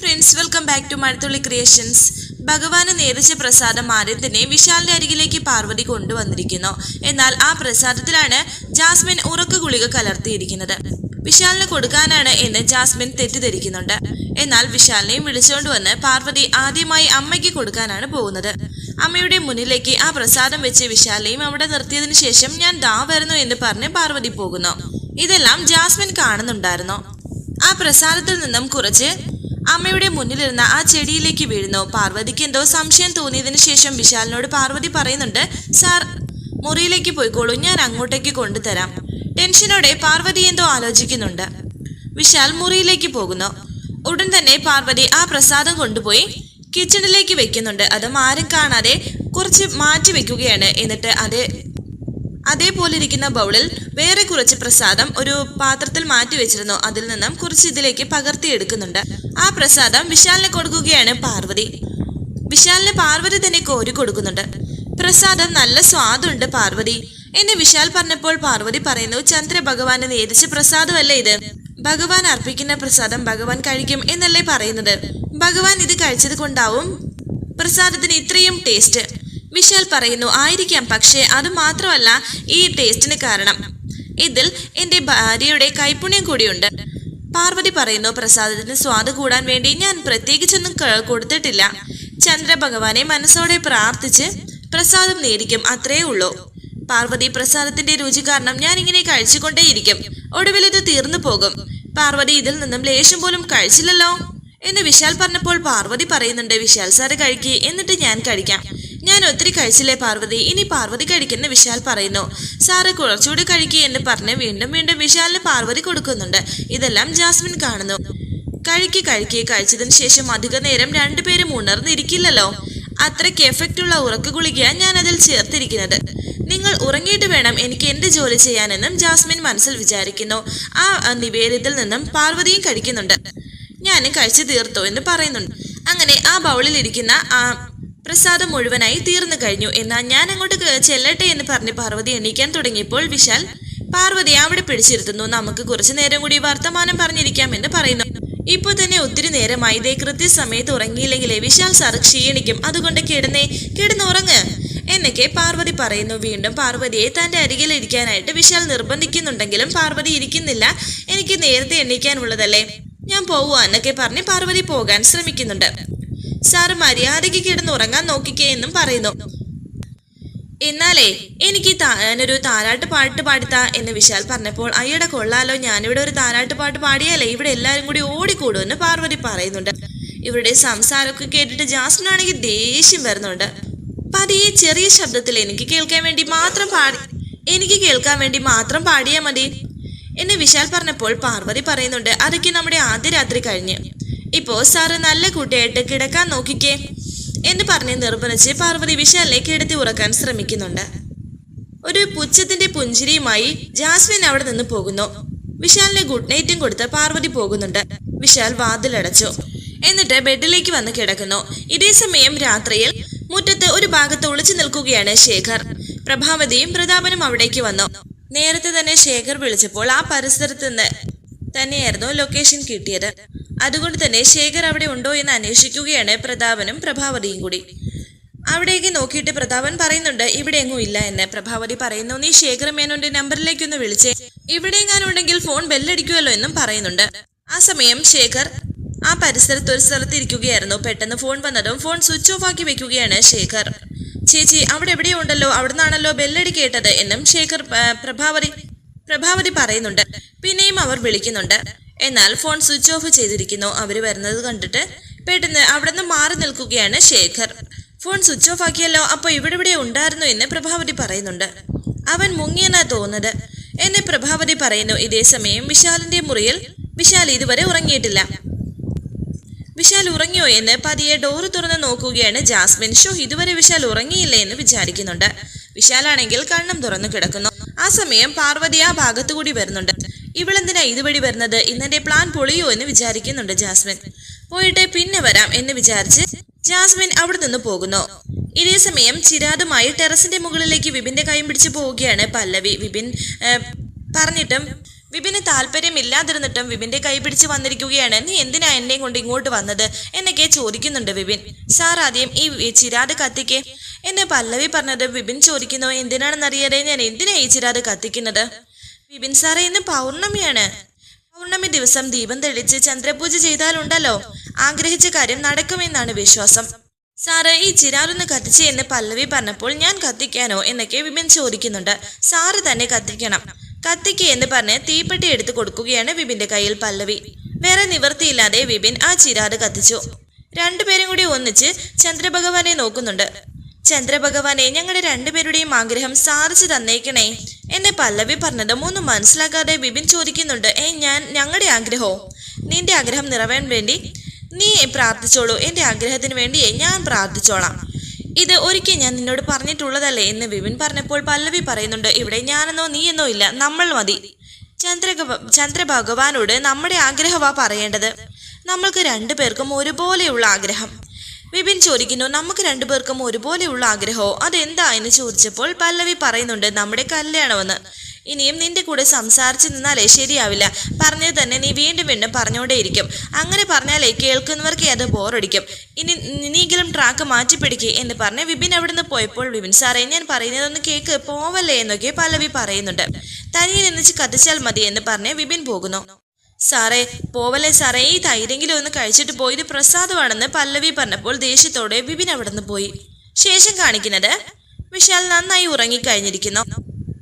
Friends welcome back to Mazhathulli creations ഭഗവാന് നേരിച്ച പ്രസാദം ആദ്യം തന്നെ വിശാലിന്റെ അരികിലേക്ക് പാർവതി കൊണ്ടുവന്നിരിക്കുന്നു. എന്നാൽ ആ പ്രസാദത്തിലാണ് ജാസ്മിൻ ഉറക്ക ഗുളിക കലർത്തിയിരിക്കുന്നത്. വിശാലിന് കൊടുക്കാനാണ് എന്ന് ജാസ്മിൻ തെറ്റിദ്ധരിക്കുന്നുണ്ട്. എന്നാൽ വിശാലിനെയും വിളിച്ചുകൊണ്ട് വന്ന് പാർവതി ആദ്യമായി അമ്മയ്ക്ക് കൊടുക്കാനാണ് പോകുന്നത്. അമ്മയുടെ മുന്നിലേക്ക് ആ പ്രസാദം വെച്ച് വിശാലിനെയും അവിടെ നിർത്തിയതിനു ശേഷം ഞാൻ ദാ വരുന്നു എന്ന് പറഞ്ഞ് പാർവതി പോകുന്നു. ഇതെല്ലാം ജാസ്മിൻ കാണുന്നുണ്ടായിരുന്നു. ആ പ്രസാദത്തിൽ നിന്നും കുറച്ച് അമ്മയുടെ മുന്നിലിരുന്ന ആ ചെടിയിലേക്ക് വീഴുന്നു. പാർവതിക്ക് എന്തോ സംശയം തോന്നിയതിനു ശേഷം വിശാലിനോട് പാർവതി പറയുന്നുണ്ട് സാർ മുറിയിലേക്ക് പോയിക്കോളൂ. ഞാൻ അങ്ങോട്ടേക്ക് കൊണ്ടുതരാം. ടെൻഷനോടെ പാർവതി എന്തോ ആലോചിക്കുന്നുണ്ട്. വിശാൽ മുറിയിലേക്ക് പോകുന്നു. ഉടൻ തന്നെ പാർവതി ആ പ്രസാദം കൊണ്ടുപോയി കിച്ചണിലേക്ക് വെക്കുന്നുണ്ട്. അതും ആരും കാണാതെ കുറച്ച് മാറ്റി വെക്കുകയാണ്. എന്നിട്ട് അത് അതേപോലെ ഇരിക്കുന്ന ബൗളിൽ വേറെ കുറച്ച് പ്രസാദം ഒരു പാത്രത്തിൽ മാറ്റി വെച്ചിരുന്നു അതിൽ നിന്നും കുറച്ച് ഇതിലേക്ക് പകർത്തിയെടുക്കുന്നുണ്ട് ആ പ്രസാദം വിശാലിനെ കൊടുക്കുകയാണ് പാർവതി. വിശാലിന് പാർവതി തന്നെ കോരി കൊടുക്കുന്നുണ്ട്. പ്രസാദം നല്ല സ്വാദുണ്ട് പാർവതി. എന്നെ വിശാൽ പറഞ്ഞപ്പോൾ പാർവതി പറയുന്നു ചന്ദ്ര ഭഗവാന് നേതിച്ച പ്രസാദമല്ലേ ഇത്? ഭഗവാൻ അർപ്പിക്കുന്ന പ്രസാദം ഭഗവാൻ കഴിക്കും എന്നല്ലേ പറയുന്നത്? ഭഗവാൻ ഇത് കഴിച്ചത് കൊണ്ടാവും പ്രസാദത്തിന് ഇത്രയും ടേസ്റ്റ് വിശാൽ പറയുന്നു ആയിരിക്കാം പക്ഷേ അത് മാത്രമല്ല ഈ ടേസ്റ്റിന് കാരണം. ഇതിൽ എന്റെ ഭാര്യയുടെ കൈപ്പുണ്യം കൂടിയുണ്ട്. പാർവതി പറയുന്നു പ്രസാദത്തിന് സ്വാദ് കൂടാൻ വേണ്ടി ഞാൻ പ്രത്യേകിച്ചൊന്നും കൊടുത്തിട്ടില്ല. ചന്ദ്രഭഗവാനെ മനസ്സോടെ പ്രാർത്ഥിച്ച് പ്രസാദം നേടിക്കും അത്രേ ഉള്ളൂ. പാർവതി പ്രസാദത്തിന്റെ രുചി കാരണം ഞാൻ ഇങ്ങനെ കഴിച്ചുകൊണ്ടേയിരിക്കും. ഒടുവിൽ ഇത് തീർന്നു പോകും. പാർവതി ഇതിൽ നിന്നും ലേശം പോലും കഴിച്ചില്ലല്ലോ? എന്ന് വിശാൽ പറഞ്ഞപ്പോൾ പാർവതി പറയുന്നുണ്ട് വിശാൽ സാറ് കഴിക്ക് എന്നിട്ട് ഞാൻ കഴിക്കാം. ഞാൻ ഒത്തിരി കഴിച്ചില്ലേ പാർവതി? ഇനി പാർവതി കഴിക്കുന്ന വിശാൽ പറയുന്നു. സാറ് കുറച്ചുകൂടി കഴിക്കുക എന്ന് പറഞ്ഞ് വീണ്ടും വീണ്ടും വിശാലിന് പാർവതി കൊടുക്കുന്നുണ്ട്. ഇതെല്ലാം ജാസ്മിൻ കാണുന്നു. കഴിക്ക് കഴിക്ക് കഴിച്ചതിന് ശേഷം അധിക നേരം രണ്ടുപേരും ഉണർന്നിരിക്കില്ലല്ലോ. അത്രയ്ക്ക് എഫക്റ്റ് ഉള്ള ഉറക്ക ഗുളിക ഞാൻ അതിൽ ചേർത്തിരിക്കുന്നത്. നിങ്ങൾ ഉറങ്ങിയിട്ട് വേണം എനിക്ക് എന്റെ ജോലി ചെയ്യാനെന്നും ജാസ്മിൻ മനസ്സിൽ വിചാരിക്കുന്നു. ആ നിവേദ്യത്തിൽ നിന്നും പാർവതിയും കഴിക്കുന്നുണ്ട്. ഞാനും കഴിച്ചു തീർത്തു എന്ന് പറയുന്നുണ്ട്. അങ്ങനെ ആ ബൗളിൽ ഇരിക്കുന്ന ആ പ്രസാദം മുഴുവനായി തീർന്നു കഴിഞ്ഞു. എന്നാൽ ഞാൻ അങ്ങോട്ട് ചെല്ലട്ടെ എന്ന് പറഞ്ഞ് പാർവതി എണീക്കാൻ തുടങ്ങിയപ്പോൾ വിശാൽ പാർവതി അവിടെ പിടിച്ചിരുത്തുന്നു. നമുക്ക് കുറച്ചു നേരം കൂടി വർത്തമാനം പറഞ്ഞിരിക്കാം എന്ന് പറയുന്നു. ഇപ്പൊ തന്നെ ഒത്തിരി നേരമായി. ഇതേ കൃത്യസമയത്ത് ഉറങ്ങിയില്ലെങ്കിലേ വിശാൽ സാർ ക്ഷീണിക്കും. അതുകൊണ്ട് കിടന്നേ കിടന്നുറങ്ങ് എന്നൊക്കെ പാർവതി പറയുന്നു. വീണ്ടും പാർവതിയെ തന്റെ അരികിൽ ഇരിക്കാനായിട്ട് വിശാൽ നിർബന്ധിക്കുന്നുണ്ടെങ്കിലും പാർവതി ഇരിക്കുന്നില്ല. എനിക്ക് നേരത്തെ എണ്ണിക്കാനുള്ളതല്ലേ ഞാൻ പോവുക എന്നൊക്കെ പറഞ്ഞ് പാർവതി പോകാൻ ശ്രമിക്കുന്നുണ്ട്. സാറ് മര്യാദയ്ക്ക് കിടന്നുറങ്ങാൻ നോക്കിക്കേ എന്നും പറയുന്നു. എന്നാലേ എനിക്ക് താനൊരു താരാട്ട് പാട്ട് പാടിത്താ എന്ന് വിശാൽ പറഞ്ഞപ്പോൾ അയ്യടെ കൊള്ളാലോ. ഞാനിവിടെ ഒരു താരാട്ട് പാട്ട് പാടിയാലേ ഇവിടെ എല്ലാവരും കൂടി ഓടിക്കൂടുമെന്ന് പാർവതി പറയുന്നുണ്ട്. ഇവരുടെ സംസാരമൊക്കെ കേട്ടിട്ട് ജാസ്മിനാണെങ്കിൽ ദേഷ്യം വരുന്നുണ്ട്. പതിയെ ചെറിയ ശബ്ദത്തിൽ എനിക്ക് കേൾക്കാൻ വേണ്ടി മാത്രം പാടി എനിക്ക് കേൾക്കാൻ വേണ്ടി മാത്രം പാടിയാൽ മതി എന്ന് വിശാൽ പറഞ്ഞപ്പോൾ പാർവതി പറയുന്നുണ്ട് അതൊക്കെ നമ്മുടെ ആദ്യ രാത്രി കഴിഞ്ഞ്. ഇപ്പോ സാറ് നല്ല കുട്ടിയായിട്ട് കിടക്കാൻ നോക്കിക്കേ എന്ന് പറഞ്ഞ് നിർബന്ധിച്ച് പാർവതി വിശാലിനെ കിടത്തി ഉറക്കാൻ ശ്രമിക്കുന്നുണ്ട്. ഒരു പുച്ഛത്തിന്റെ പുഞ്ചിരിയുമായി ജാസ്മിൻ അവിടെ നിന്ന് പോകുന്നു. വിശാലിന് ഗുഡ് നൈറ്റും കൊടുത്ത് പാർവതി പോകുന്നുണ്ട്. വിശാൽ വാതിലടച്ചു. എന്നിട്ട് ബെഡിലേക്ക് വന്ന് കിടക്കുന്നു. ഇതേ സമയം രാത്രിയിൽ മുറ്റത്ത് ഒരു ഭാഗത്ത് ഒളിച്ചു നിൽക്കുകയാണ് ശേഖർ. പ്രഭാവതിയും പ്രതാപനും അവിടേക്ക് വന്നു. നേരത്തെ തന്നെ ശേഖർ വിളിച്ചപ്പോൾ ആ പരിസരത്ത് നിന്ന് തന്നെയായിരുന്നു ലൊക്കേഷൻ കിട്ടിയത്. അതുകൊണ്ട് തന്നെ ശേഖർ അവിടെ ഉണ്ടോ എന്ന് അന്വേഷിക്കുകയാണ് പ്രതാപനും പ്രഭാവതിയും കൂടി. അവിടേക്ക് നോക്കിയിട്ട് പ്രതാപൻ പറയുന്നുണ്ട് ഇവിടെ എങ്ങും ഇല്ല എന്ന്. പ്രഭാവതി പറയുന്നു നീ ശേഖർ മേനോന്റെ നമ്പറിലേക്കൊന്ന് വിളിച്ചേ. ഇവിടെ എങ്ങാനുണ്ടെങ്കിൽ ഫോൺ ബെല്ലടിക്കുമല്ലോ എന്നും പറയുന്നുണ്ട്. ആ സമയം ശേഖർ ആ പരിസരത്ത് ഒരു സ്ഥലത്ത് ഇരിക്കുകയായിരുന്നു പെട്ടെന്ന് ഫോൺ വന്നതും ഫോൺ സ്വിച്ച് ഓഫ് ആക്കി വെക്കുകയാണ് ശേഖർ. ചേച്ചി അവിടെ എവിടെയോ ഉണ്ടല്ലോ അവിടുന്നാണല്ലോ ബെല്ലടി കേട്ടത് എന്നും ശേഖർ പ്രഭാവതി പ്രഭാവതി പറയുന്നുണ്ട്. പിന്നെയും അവർ വിളിക്കുന്നുണ്ട്. എന്നാൽ ഫോൺ സ്വിച്ച് ഓഫ് ചെയ്തിരിക്കുന്നു. അവർ വരുന്നത് കണ്ടിട്ട് പെട്ടെന്ന് അവിടെ നിന്ന് മാറി നിൽക്കുകയാണ് ശേഖർ. ഫോൺ സ്വിച്ച് ഓഫ് ആക്കിയല്ലോ അപ്പോൾ ഇവിടെ ഇവിടെ ഉണ്ടായിരുന്നു എന്ന് പ്രഭാവതി പറയുന്നുണ്ട്. അവൻ മുങ്ങിയെന്നാ തോന്നുന്നത്. എന്നെ പ്രഭാവതി പറയുന്നു ഇതേ സമയം വിശാലിന്റെ മുറിയിൽ വിശാൽ ഇതുവരെ ഉറങ്ങിയിട്ടില്ല. വിശാൽ ഉറങ്ങിയോ എന്ന് പതിയെ ഡോർ തുറന്ന് നോക്കുകയാണ് ജാസ്മിൻ. ഷോ ഇതുവരെ വിശാൽ ഉറങ്ങിയില്ല എന്ന് വിചാരിക്കുന്നുണ്ട്. വിശാലാണെങ്കിൽ കണ്ണും തുറന്നു കിടക്കുന്നു. ആ സമയം പാർവതി ആ ഭാഗത്തു കൂടി വരുന്നുണ്ട്. ഇവളെന്തിനാ ഇതുവഴി വരുന്നത്? ഇന്നെന്റെ പ്ലാൻ പൊളിയോ എന്ന് വിചാരിക്കുന്നുണ്ട് ജാസ്മിൻ. പോയിട്ട് പിന്നെ വരാം എന്ന് വിചാരിച്ച് ജാസ്മിൻ അവിടെ നിന്ന് പോകുന്നു. ഇതേ സമയം ചിരാതുമായി ടെറസിന്റെ മുകളിലേക്ക് വിപിന്റെ കൈയും പിടിച്ച് പോവുകയാണ് പല്ലവി. വിപിൻ പറഞ്ഞിട്ടും വിപിന് താല്പര്യമില്ലാതിരുന്നിട്ടും വിപിന്റെ കൈ പിടിച്ച് വന്നിരിക്കുകയാണ്. നീ എന്തിനാ എന്നെയും കൊണ്ട് ഇങ്ങോട്ട് വന്നത്? എന്നൊക്കെ ചോദിക്കുന്നുണ്ട് വിപിൻ. സാർ ആദ്യം ഈ ചിരാത് കത്തിക്കേ എന്ന് പല്ലവി പറഞ്ഞത് വിപിൻ ചോദിക്കുന്നു. എന്തിനാണെന്നറിയാതെ ഞാൻ എന്തിനാ ഏച്ചിരാത് ചിരാത് കത്തിക്കുന്നത്? വിപിൻ സാറേ ഇന്ന് പൗർണമിയാണ്. പൗർണമി ദിവസം ദീപം തെളിച്ച് ചന്ദ്രപൂജ ചെയ്താലുണ്ടല്ലോ. ആഗ്രഹിച്ച കാര്യം നടക്കുമെന്നാണ് വിശ്വാസം. സാറ് ഈ ചിരാറൊന്ന് കത്തിച്ച് എന്ന് പല്ലവി പറഞ്ഞപ്പോൾ ഞാൻ കത്തിക്കാനോ എന്നൊക്കെ വിപിൻ ചോദിക്കുന്നുണ്ട്. സാറ് തന്നെ കത്തിക്കണം. കത്തിക്ക് എന്ന് പറഞ്ഞ് തീപ്പെട്ടി എടുത്തു കൊടുക്കുകയാണ് വിപിന്റെ കയ്യിൽ പല്ലവി. വേറെ നിവൃത്തിയില്ലാതെ വിപിൻ ആ ചിരാറ് കത്തിച്ചു. രണ്ടുപേരും കൂടി ഒന്നിച്ച് ചന്ദ്രഭഗവാനെ നോക്കുന്നുണ്ട്. ചന്ദ്രഭഗവാനെ ഞങ്ങളുടെ രണ്ടുപേരുടെയും ആഗ്രഹം സാധിച്ചു തന്നേക്കണേ. എന്നെ പല്ലവി പറഞ്ഞതും ഒന്നും മനസ്സിലാക്കാതെ ബിബിൻ ചോദിക്കുന്നുണ്ട് ഏ ഞാൻ ഞങ്ങളുടെ ആഗ്രഹമോ നിന്റെ ആഗ്രഹം നിറവേൻ വേണ്ടി നീ പ്രാർത്ഥിച്ചോളൂ. എന്റെ ആഗ്രഹത്തിന് വേണ്ടിയേ ഞാൻ പ്രാർത്ഥിച്ചോളാം. ഇത് ഒരിക്കൽ ഞാൻ നിന്നോട് പറഞ്ഞിട്ടുള്ളതല്ലേ? എന്ന് വിപിൻ പറഞ്ഞപ്പോൾ പല്ലവി പറയുന്നുണ്ട് ഇവിടെ ഞാനെന്നോ നീയെന്നോ ഇല്ല. നമ്മൾ മതി. ചന്ദ്ര ചന്ദ്രഭഗവാനോട് നമ്മുടെ ആഗ്രഹമാ പറയേണ്ടത്. നമ്മൾക്ക് രണ്ടു പേർക്കും ഒരുപോലെയുള്ള ആഗ്രഹം. വിപിൻ ചോദിക്കുന്നു നമുക്ക് രണ്ടുപേർക്കും ഒരുപോലെയുള്ള ആഗ്രഹമോ? അതെന്താ? എന്ന് ചോദിച്ചപ്പോൾ പല്ലവി പറയുന്നുണ്ട് നമ്മുടെ കല്യാണമെന്ന്. ഇനിയും നിന്റെ കൂടെ സംസാരിച്ചു നിന്നാലേ ശരിയാവില്ല. പറഞ്ഞത് തന്നെ നീ വീണ്ടും വീണ്ടും പറഞ്ഞുകൊണ്ടേയിരിക്കും അങ്ങനെ പറഞ്ഞാലേ കേൾക്കുന്നവർക്ക് അത് ബോറടിക്കും. ഇനി ഇനിയെങ്കിലും ട്രാക്ക് മാറ്റിപ്പിടിക്കുക എന്ന് പറഞ്ഞ് വിപിൻ അവിടുന്ന് പോയപ്പോൾ വിപിൻ സാറേ ഞാൻ പറയുന്നതൊന്ന് കേക്ക് പോവല്ലേ? എന്നൊക്കെ പല്ലവി പറയുന്നുണ്ട്. തനിയെ നിന്നിച്ച് കത്തിച്ചാൽ മതി എന്ന് പറഞ്ഞ് വിപിൻ പോകുന്നു. സാറേ പോവല്ലേ സാറേ? ഈ തൈരെങ്കിലും ഒന്ന് കഴിച്ചിട്ട് പോയി ഇത് പ്രസാദമാണെന്ന് പല്ലവി പറഞ്ഞപ്പോൾ ദേഷ്യത്തോടെ വിപിൻ അവിടുന്ന് പോയി. ശേഷം കാണിക്കുന്നത് വിശാൽ നന്നായി ഉറങ്ങിക്കഴിഞ്ഞിരിക്കുന്നു.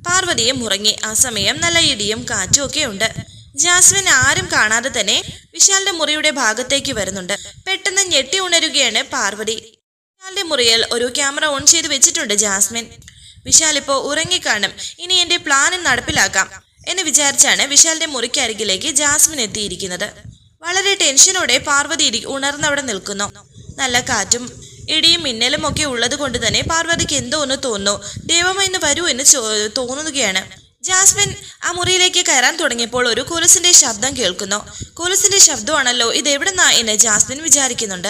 പാർവതിയും ഉറങ്ങി. ആ സമയം നല്ല ഇടിയും കാറ്റും ഒക്കെ ഉണ്ട്. ജാസ്മിൻ ആരും കാണാതെ തന്നെ വിശാലിന്റെ മുറിയുടെ ഭാഗത്തേക്ക് വരുന്നുണ്ട്. പെട്ടെന്ന് ഞെട്ടി ഉണരുകയാണ് പാർവതി. വിശാലിന്റെ മുറിയിൽ ഒരു ക്യാമറ ഓൺ ചെയ്ത് വെച്ചിട്ടുണ്ട് ജാസ്മിൻ. വിശാൽ ഇപ്പോൾ ഉറങ്ങിക്കാണും. ഇനി എന്റെ പ്ലാൻ നടപ്പിലാക്കാം. എന്ന് വിചാരിച്ചാണ് വിശാലിന്റെ മുറിക്കരികിലേക്ക് ജാസ്മിൻ എത്തിയിരിക്കുന്നത്. വളരെ ടെൻഷനോടെ പാർവതി ഉണർന്നവിടെ നിൽക്കുന്നു. നല്ല കാറ്റും ഇടിയും മിന്നലും ഒക്കെ ഉള്ളത് കൊണ്ട് തന്നെ പാർവതിക്ക് എന്തോ ഒന്ന് തോന്നുന്നു. ദൈവം ഇന്ന് വരൂ എന്ന് തോന്നുകയാണ്. ജാസ്മിൻ ആ മുറിയിലേക്ക് കയറാൻ തുടങ്ങിയപ്പോൾ ഒരു കുലസിന്റെ ശബ്ദം കേൾക്കുന്നു. കുലസിന്റെ ശബ്ദമാണല്ലോ ഇത് എവിടെന്നാ എന്ന് ജാസ്മിൻ വിചാരിക്കുന്നുണ്ട്.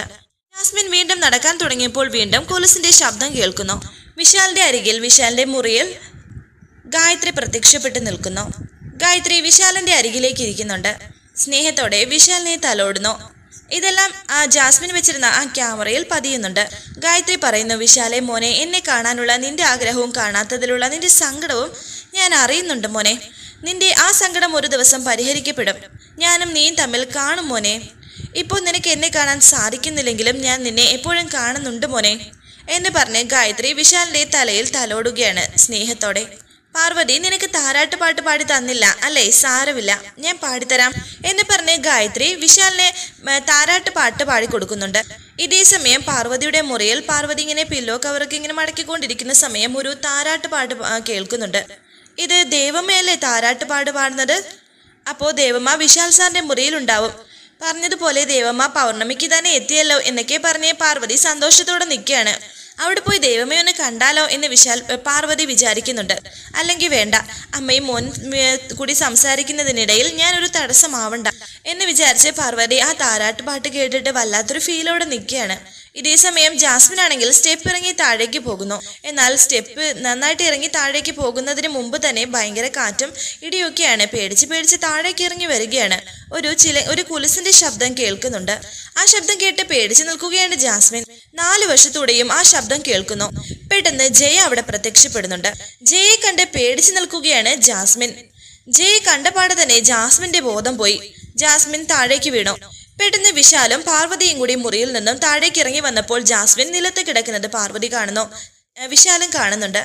ജാസ്മിൻ വീണ്ടും നടക്കാൻ തുടങ്ങിയപ്പോൾ വീണ്ടും കുലസിന്റെ ശബ്ദം കേൾക്കുന്നു. വിശാലിന്റെ അരികിൽ വിശാലിന്റെ മുറിയിൽ ഗായത്രി പ്രത്യക്ഷപ്പെട്ട് നിൽക്കുന്നു. ഗായത്രി വിശാലിന്റെ അരികിലേക്ക് ഇരിക്കുന്നുണ്ട്. സ്നേഹത്തോടെ വിശാലിനെ തലോടുന്നു. ഇതെല്ലാം ആ ജാസ്മിൻ വെച്ചിരുന്ന ആ ക്യാമറയിൽ പതിയുന്നുണ്ട്. ഗായത്രി പറയുന്നു വിശാലെ മോനെ എന്നെ കാണാനുള്ള നിന്റെ ആഗ്രഹവും കാണാത്തതിലുള്ള നിന്റെ സങ്കടവും ഞാൻ അറിയുന്നുണ്ട് മോനെ. നിന്റെ ആ സങ്കടം ഒരു ദിവസം പരിഹരിക്കപ്പെടും. ഞാനും നീയും തമ്മിൽ കാണും മോനെ. ഇപ്പോൾ നിനക്ക് എന്നെ കാണാൻ സാധിക്കുന്നില്ലെങ്കിലും ഞാൻ നിന്നെ എപ്പോഴും കാണുന്നുണ്ട് മോനെ എന്ന് പറഞ്ഞ് ഗായത്രി വിശാലിന്റെ തലയിൽ തലോടുകയാണ് സ്നേഹത്തോടെ. പാർവതി നിനക്ക് താരാട്ട് പാട്ട് പാടി തന്നില്ല. അല്ലേ? സാരമില്ല. ഞാൻ പാടിത്തരാം എന്ന് പറഞ്ഞ് ഗായത്രി വിശാലിനെ താരാട്ട് പാട്ട് പാടിക്കൊടുക്കുന്നുണ്ട് ഇതേ സമയം പാർവതിയുടെ മുറിയിൽ പാർവതി ഇങ്ങനെ പില്ലോ കവറൊക്കെ ഇങ്ങനെ മടക്കിക്കൊണ്ടിരിക്കുന്ന സമയം ഒരു താരാട്ട് പാട്ട് കേൾക്കുന്നുണ്ട്. ഇത് ദേവമ്മയല്ലേ താരാട്ട് പാട്ട് പാടുന്നത്? അപ്പോൾ ദേവമ്മ വിശാൽ സാറിന്റെ മുറിയിലുണ്ടാവും പറഞ്ഞതുപോലെ ദേവമ്മ പൗർണമിക്ക് തന്നെ എത്തിയല്ലോ എന്നൊക്കെ പറഞ്ഞ് പാർവതി സന്തോഷത്തോടെ നിൽക്കുകയാണ്. അവിടെ പോയി ദൈവമേ ഒന്ന് കണ്ടാലോ എന്ന് വിശാൽ പാർവതി വിചാരിക്കുന്നുണ്ട്. അല്ലെങ്കിൽ വേണ്ട അമ്മയും മോൻ കൂടി സംസാരിക്കുന്നതിനിടയിൽ ഞാനൊരു തടസ്സമാവണ്ട എന്ന് വിചാരിച്ച് പാർവതി ആ താരാട്ട് പാട്ട് കേട്ടിട്ട് വല്ലാത്തൊരു ഫീലോടെ നിൽക്കുകയാണ്. ഇതേ സമയം ജാസ്മിൻ ആണെങ്കിൽ സ്റ്റെപ്പ് ഇറങ്ങി താഴേക്ക് പോകുന്നു. എന്നാൽ സ്റ്റെപ്പ് നന്നായിട്ട് ഇറങ്ങി താഴേക്ക് പോകുന്നതിന് മുമ്പ് തന്നെ ഭയങ്കര കാറ്റും ഇടിയൊക്കെയാണ് പേടിച്ച് പേടിച്ച് താഴേക്ക് ഇറങ്ങി വരികയാണ്. ഒരു ചില ഒരു കുലിസിന്റെ ശബ്ദം കേൾക്കുന്നുണ്ട്. ആ ശബ്ദം കേട്ട് പേടിച്ച് നിൽക്കുകയാണ് ജാസ്മിൻ. നാല് വശത്തൂടെയും ആ ശബ്ദം കേൾക്കുന്നു. പെട്ടെന്ന് ജയ അവിടെ പ്രത്യക്ഷപ്പെടുന്നുണ്ട്. ജയയെ കണ്ട് പേടിച്ച് നിൽക്കുകയാണ് ജാസ്മിൻ. ജയെ കണ്ടപാടെ തന്നെ ജാസ്മിന്റെ ബോധം പോയി. ജാസ്മിൻ താഴേക്ക് വീണു. പെട്ടെന്ന് വിശാലും പാർവതിയും കൂടി മുറിയിൽ നിന്നും താഴേക്ക് ഇറങ്ങി വന്നപ്പോൾ ജാസ്മിൻ നിലത്ത് കിടക്കുന്നത് പാർവതി കാണുന്നു. വിശാലും കാണുന്നുണ്ട്.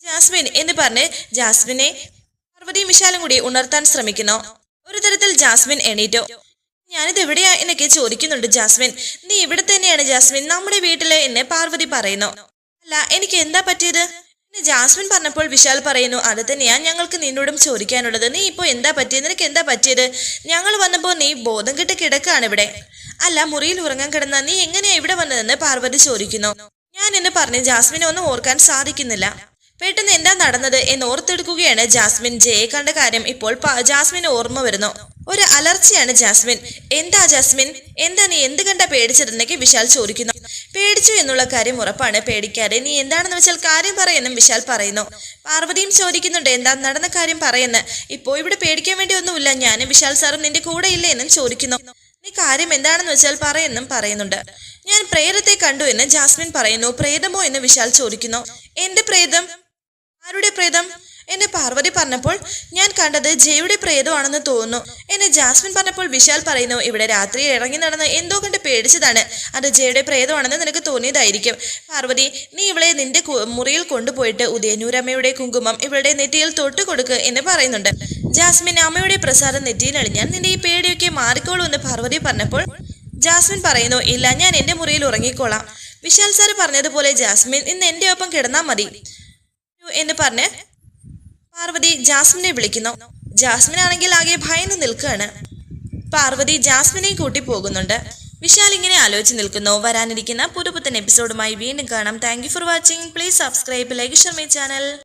ജാസ്മിൻ എന്ന് പറഞ്ഞ് ജാസ്മിനെ പാർവതിയും വിശാലും കൂടി ഉണർത്താൻ ശ്രമിക്കുന്നു. ഒരു തരത്തിൽ ജാസ്മിൻ എണീറ്റു. ഞാനിത് എവിടെയാ? എന്നൊക്കെ ചോദിക്കുന്നുണ്ട് ജാസ്മിൻ. നീ ഇവിടെ തന്നെയാണ് ജാസ്മിൻ. നമ്മുടെ വീട്ടിൽ എന്ന് പാർവതി പറയുന്നു. അല്ല എനിക്ക് എന്താ പറ്റിയത്? ജാസ്മിൻ പറഞ്ഞപ്പോൾ വിശാൽ പറയുന്നു അത് തന്നെയാ ഞങ്ങൾക്ക് നിന്നോടും ചോദിക്കാനുള്ളത്. നീ ഇപ്പോൾ എന്താ പറ്റിയത് നിനക്ക് എന്താ പറ്റിയത്? ഞങ്ങൾ വന്നപ്പോൾ നീ ബോധം കെട്ട് കിടക്കാണ് ഇവിടെ. അല്ല മുറിയിൽ ഉറങ്ങാൻ കിടന്ന നീ എങ്ങനെയാ ഇവിടെ വന്നതെന്ന് പാർവതി ചോദിക്കുന്നു. ഞാൻ എന്ന് പറഞ്ഞ് ജാസ്മിനെ ഒന്നും ഓർക്കാൻ സാധിക്കുന്നില്ല. പെട്ടെന്ന് എന്താ നടന്നത് എന്ന് ഓർത്തെടുക്കുകയാണ് ജാസ്മിൻ. ജയെ കണ്ട കാര്യം ഇപ്പോൾ ജാസ്മിന് ഓർമ്മ വരുന്നു. ഒരു അലർച്ചയാണ് ജാസ്മിൻ. എന്താ ജാസ്മിൻ? എന്താ നീ എന്ത് കണ്ട പേടിച്ചതെന്നൊക്കെ വിശാൽ ചോദിക്കുന്നു. പേടിച്ചു എന്നുള്ള കാര്യം ഉറപ്പാണ്. പേടിക്കാതെ നീ എന്താണെന്ന് വെച്ചാൽ കാര്യം പറയെന്നും വിശാൽ പറയുന്നു. പാർവതിയും ചോദിക്കുന്നുണ്ട് എന്താ നടന്ന കാര്യം പറയുന്നു? ഇപ്പോ ഇവിടെ പേടിക്കാൻ വേണ്ടി ഒന്നുമില്ല. ഞാനും വിശാൽ സാറും നിന്റെ കൂടെ ഇല്ലേ? എന്നും ചോദിക്കുന്നു. നീ കാര്യം എന്താണെന്ന് വെച്ചാൽ പറയെന്നും പറയുന്നുണ്ട്. ഞാൻ പ്രേതത്തെ കണ്ടു എന്ന് ജാസ്മിൻ പറയുന്നു. പ്രേതമോ? എന്ന് വിശാൽ ചോദിക്കുന്നു. എന്റെ പ്രേതം? ആരുടെ പ്രേതം? എന്നെ പാർവതി പറഞ്ഞപ്പോൾ ഞാൻ കണ്ടത് ജയുടെ പ്രേതമാണെന്ന് തോന്നുന്നു. എന്നെ ജാസ്മിൻ പറഞ്ഞപ്പോൾ വിശാൽ പറയുന്നു ഇവിടെ രാത്രിയിൽ ഇറങ്ങി നടന്ന് എന്തോ കണ്ട് പേടിച്ചതാണ്. അത് ജയുടെ പ്രേതമാണെന്ന് നിനക്ക് തോന്നിയതായിരിക്കും. പാർവതി നീ ഇവളെ നിന്റെ മുറിയിൽ കൊണ്ടുപോയിട്ട് ഉദയനൂരമ്മയുടെ കുങ്കുമം ഇവളുടെ നെറ്റിയിൽ തൊട്ട് കൊടുക്ക് എന്ന് പറയുന്നുണ്ട്. ജാസ്മിൻ അമ്മയുടെ പ്രസാദം നെറ്റിയിൽ അണിഞ്ഞാൽ നിന്റെ ഈ പേടിയൊക്കെ മാറിക്കോളൂ എന്ന് പാർവതി പറഞ്ഞപ്പോൾ ജാസ്മിൻ പറയുന്നു ഇല്ല ഞാൻ എന്റെ മുറിയിൽ ഉറങ്ങിക്കോളാം. വിശാൽ സാർ പറഞ്ഞതുപോലെ ജാസ്മിൻ ഇന്ന് എന്റെ ഒപ്പം കിടന്നാൽ മതി. എന്ന് പറഞ്ഞ് പാർവതി ജാസ്മിനെ വിളിക്കുന്നു. ജാസ്മിൻ ആണെങ്കിൽ ആകെ ഭയന്ന് നിൽക്കുകയാണ്. പാർവതി ജാസ്മിനെയും കൂട്ടി പോകുന്നുണ്ട്. വിശാൽ ഇങ്ങനെ ആലോചിച്ച് നിൽക്കുന്നു. വരാനിരിക്കുന്ന പുതുപുത്തൻ എപ്പിസോഡുമായി വീണ്ടും കാണാം. Thank for watching please subscribe like Sharmi channel